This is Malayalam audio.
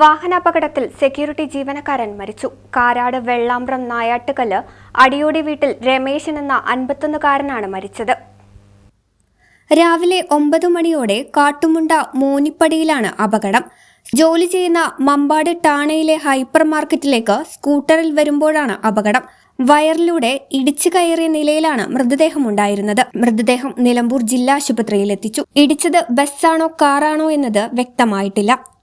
വാഹനാപകടത്തിൽ സെക്യൂരിറ്റി ജീവനക്കാരൻ മരിച്ചു. കാരാട് വെള്ളാമ്പ്രം നായാട്ടുകല്ല് അടിയോടി വീട്ടിൽ രമേശൻ എന്ന അൻപത്തൊന്നുകാരനാണ് മരിച്ചത്. രാവിലെ ഒമ്പത് മണിയോടെ കാട്ടുമുണ്ട മോനിപ്പടിയിലാണ് അപകടം. ജോലി ചെയ്യുന്ന മമ്പാട് ടാണയിലെ ഹൈപ്പർ മാർക്കറ്റിലേക്ക് സ്കൂട്ടറിൽ വരുമ്പോഴാണ് അപകടം. വയറിലൂടെ ഇടിച്ചു കയറിയ നിലയിലാണ് മൃതദേഹം ഉണ്ടായിരുന്നത്. മൃതദേഹം നിലമ്പൂർ ജില്ലാ ആശുപത്രിയിൽ എത്തിച്ചു. ഇടിച്ചത് ബസ്സാണോ കാറാണോ എന്നത് വ്യക്തമായിട്ടില്ല.